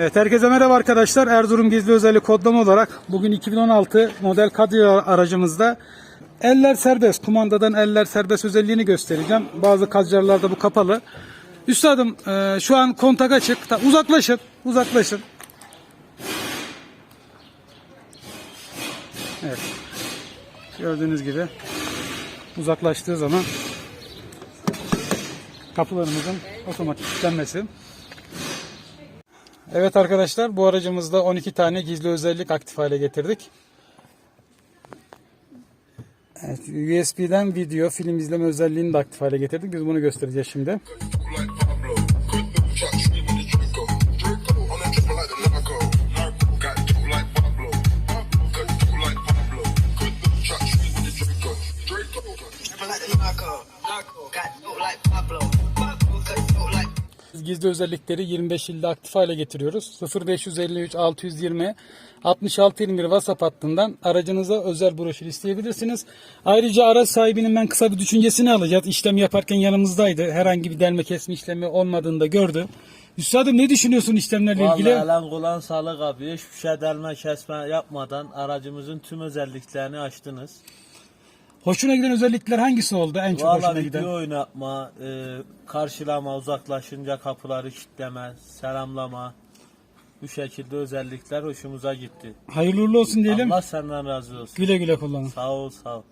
Evet herkese merhaba arkadaşlar. Erzurum gizli özellik kodlama olarak bugün 2016 model Kadriya aracımızda eller serbest, kumandadan eller serbest özelliğini göstereceğim. Bazı kadriyalarda bu kapalı. Üstadım e, şu an kontak açık. Uzaklaşın, uzaklaşın. Evet. Gördüğünüz gibi uzaklaştığı zaman kapılarımızın otomatik kilitlenmesi. Evet arkadaşlar bu aracımızda 12 tane gizli özellik aktif hale getirdik. Evet, USB'den video, film izleme özelliğini de aktif hale getirdik. Biz bunu göstereceğiz şimdi. got like. Pablo gizli özellikleri 25 ilde aktif hale getiriyoruz. 0553 620 6621 WhatsApp hattından aracınıza özel broşür isteyebilirsiniz. Ayrıca araç sahibinin ben kısa bir düşüncesini alacağız. İşlem yaparken yanımızdaydı. Herhangi bir delme kesme işlemi olmadığını da gördü. Üstadım ne düşünüyorsun işlemlerle ilgili? Vallahi lan kulağın sağlık abi. Hiçbir şey delme kesme yapmadan aracımızın tüm özelliklerini açtınız. Hoşuna giden özellikler hangisi oldu? En çok hoşuna Vallahi giden? video oynatma, e, karşılama, uzaklaşınca kapıları kilitleme, selamlama. Bu şekilde özellikler hoşumuza gitti. Hayırlı uğurlu olsun diyelim. Allah senden razı olsun. Güle güle kullanın. Sağ ol, sağ ol.